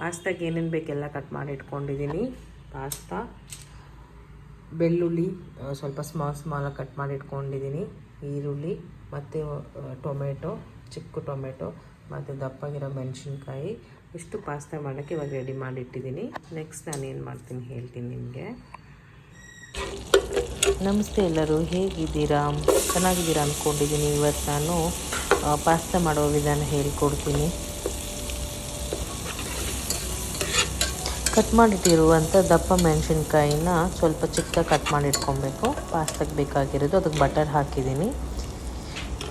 ಪಾಸ್ತಾಗೆ ಏನೇನು ಬೇಕೆಲ್ಲ ಕಟ್ ಮಾಡಿ ಇಟ್ಕೊಂಡಿದ್ದೀನಿ. ಪಾಸ್ತಾ, ಬೆಳ್ಳುಳ್ಳಿ ಸ್ವಲ್ಪ ಸ್ಮಾಲ್ ಸ್ಮಾಲಾಗಿ ಕಟ್ ಮಾಡಿ ಇಟ್ಕೊಂಡಿದ್ದೀನಿ. ಈರುಳ್ಳಿ ಮತ್ತು ಟೊಮೆಟೊ, ಚಿಕ್ಕ ಟೊಮೆಟೊ ಮತ್ತು ದಪ್ಪಗಿರೋ ಮೆಣಸಿನ್ಕಾಯಿ. ಇಷ್ಟು ಪಾಸ್ತಾ ಮಾಡೋಕ್ಕೆ ಇವಾಗ ರೆಡಿ ಮಾಡಿ ಇಟ್ಟಿದ್ದೀನಿ. ನೆಕ್ಸ್ಟ್ ನಾನು ಏನು ಮಾಡ್ತೀನಿ ಹೇಳ್ತೀನಿ ನಿಮಗೆ. ನಮಸ್ತೆ ಎಲ್ಲರೂ, ಹೇಗಿದ್ದೀರಾ? ಚೆನ್ನಾಗಿದ್ದೀರಾ ಅಂದ್ಕೊಂಡಿದ್ದೀನಿ ಇವತ್ತು ನಾನು ಪಾಸ್ತಾ ಮಾಡೋ ವಿಧಾನ ಹೇಳ್ಕೊಡ್ತೀನಿ. ಕಟ್ ಮಾಡಿಟ್ಟಿರುವಂಥ ದಪ್ಪ ಮೆಣಸಿನ್ಕಾಯಿನ ಸ್ವಲ್ಪ ಚಿಕ್ಕದಾಗಿ ಕಟ್ ಮಾಡಿ ಇಟ್ಕೊಬೇಕು ಬೇಕಾಗಿರೋದು ಅದಕ್ಕೆ ಬಟರ್ ಹಾಕಿದ್ದೀನಿ.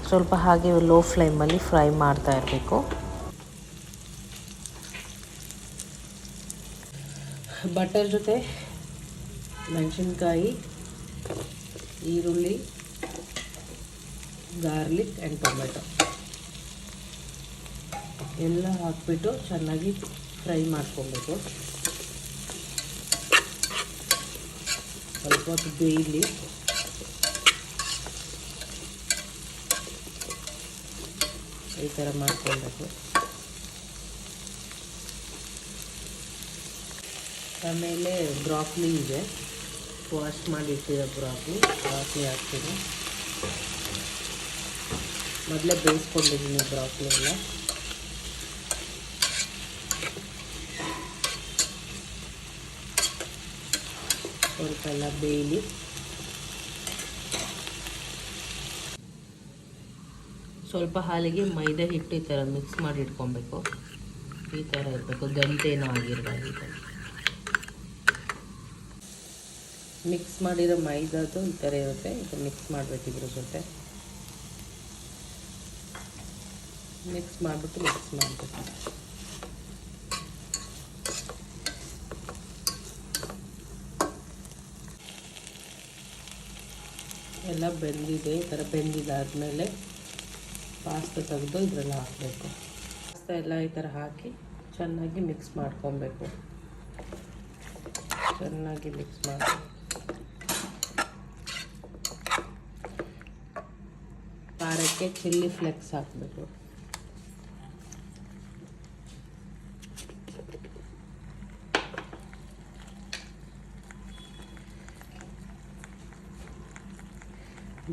ಸ್ವಲ್ಪ ಹಾಗೆ ಲೋ ಫ್ಲೇಮಲ್ಲಿ ಫ್ರೈ ಮಾಡ್ತಾ ಇರಬೇಕು. ಬಟರ್ ಜೊತೆ ಮೆಣಸಿನ್ಕಾಯಿ, ಈರುಳ್ಳಿ ಗಾರ್ಲಿಕ್ ಆ್ಯಂಡ್ ಟೊಮೆಟೊ ಎಲ್ಲ ಹಾಕ್ಬಿಟ್ಟು ಚೆನ್ನಾಗಿ ಫ್ರೈ ಮಾಡ್ಕೊಬೇಕು. ಸ್ವಲ್ಪ ಹೊತ್ತು ಬೇಯಲಿ ಈ ಥರ ಮಾಡ್ಕೊಳ್ಬೇಕು. ಆಮೇಲೆ ಬ್ರಾಕ್ಲಿ ಇದೆ. ವಾಶ್ ಮಾಡಿ ಬ್ರಾಕ್ಲಿ ಬ್ರಾಕ್ಲಿ ಹಾಕ್ತೀನಿ. ಮೊದಲೇ ಬೇಯಿಸ್ಕೊಂಡಿದ್ದೀನಿ ಬ್ರಾಕ್ಲಿ ಎಲ್ಲ. ಎಲ್ಲ ಬೇಯಲಿ ಸ್ವಲ್ಪ ಹಾಲಿಗೆ ಮೈದಾ ಹಿಟ್ಟು ಈ ಥರ ಮಿಕ್ಸ್ ಮಾಡಿ ಇಟ್ಕೊಬೇಕು. ಈ ಥರ ಇರಬೇಕು. ಗಂಟೇನೂ ಆಗಿರಬಾರ್ದು ಮಿಕ್ಸ್ ಮಾಡಿರೋ ಮೈದಾದು ಈ ಥರ ಇರುತ್ತೆ. ಇದು ಮಿಕ್ಸ್ ಮಾಡಬೇಕಿದ್ರ ಜೊತೆ. ಮಿಕ್ಸ್ ಮಾಡಿಬಿಟ್ಟು ಮಿಕ್ಸ್ ಮಾಡಬೇಕು. ಎಲ್ಲ ಬೆಂದಿದೆ, ಈ ಥರ ಬೆಂದಿದ್ದಾದಮೇಲೆ ಪಾಸ್ತಾ ತೆಗೆದು ಇದರಲ್ಲಿ ಹಾಕಬೇಕು. ಪಾಸ್ತಾ ಎಲ್ಲ ಈ ಥರ ಹಾಕಿ ಚೆನ್ನಾಗಿ ಮಿಕ್ಸ್ ಮಾಡ್ಕೊಬೇಕು. ಚೆನ್ನಾಗಿ ಮಿಕ್ಸ್ ಮಾಡಿ. ಖಾರಕ್ಕೆ ಚಿಲ್ಲಿ ಫ್ಲೆಕ್ಸ್ ಹಾಕಬೇಕು.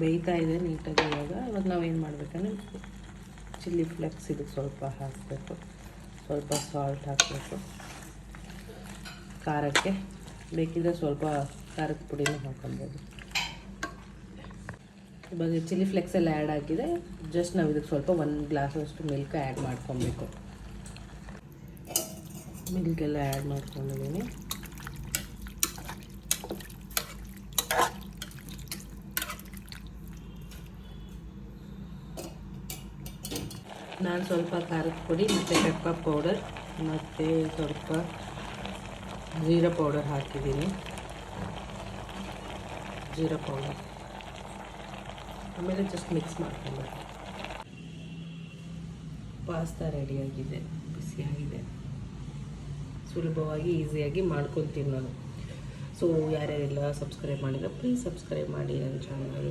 ಬೇಯ್ತಾ ಇದೆ, ನೀಟಾಗಿ ಇವಾಗ. ಇವಾಗ ನಾವೇನು ಮಾಡಬೇಕಂದ್ರೆ ಚಿಲ್ಲಿ ಫ್ಲೆಕ್ಸ್ ಇದಕ್ಕೆ ಸ್ವಲ್ಪ ಹಾಕಬೇಕು. ಸ್ವಲ್ಪ ಸಾಲ್ಟ್ ಹಾಕಬೇಕು. ಖಾರಕ್ಕೆ ಬೇಕಿದ್ರೆ ಸ್ವಲ್ಪ ಖಾರದ ಪುಡಿನೂ ಹಾಕೊಬೋದು ಇವಾಗ ಚಿಲ್ಲಿ ಫ್ಲೆಕ್ಸ್ ಎಲ್ಲ ಆ್ಯಡ್ ಆಗಿದೆ. ಜಸ್ಟ್ ನಾವು ಇದಕ್ಕೆ ಸ್ವಲ್ಪ ಒಂದು ಗ್ಲಾಸಷ್ಟು ಮಿಲ್ಕ್ ಆ್ಯಡ್ ಮಾಡ್ಕೊಬೇಕು ಮಿಲ್ಕೆಲ್ಲ ಆ್ಯಡ್ ಮಾಡ್ಕೊಂಡಿದ್ದೀನಿ. ನಾನು ಸ್ವಲ್ಪ ಖಾರದ ಪುಡಿ, ಮತ್ತು ಪೆಪ್ಪರ್ ಪೌಡರ್ ಮತ್ತು ಸ್ವಲ್ಪ ಜೀರಾ ಪೌಡರ್ ಹಾಕಿದ್ದೀನಿ. ಜೀರಾ ಪೌಡರ್ ಆಮೇಲೆ ಜಸ್ಟ್ ಮಿಕ್ಸ್ ಮಾಡ್ಕೊಬೇಕು ಪಾಸ್ತಾ ರೆಡಿಯಾಗಿದೆ ಬಿಸಿಯಾಗಿದೆ ಸುಲಭವಾಗಿ ಈಸಿಯಾಗಿ ಮಾಡ್ಕೊತೀನಿ ನಾನು. ಸೊ ಯಾರ್ಯಾರೆಲ್ಲ ಸಬ್ಸ್ಕ್ರೈಬ್ ಮಾಡಿದ್ರೆ ಪ್ಲೀಸ್ ಸಬ್ಸ್ಕ್ರೈಬ್ ಮಾಡಿ ನನ್ನ ಚಾನಲ್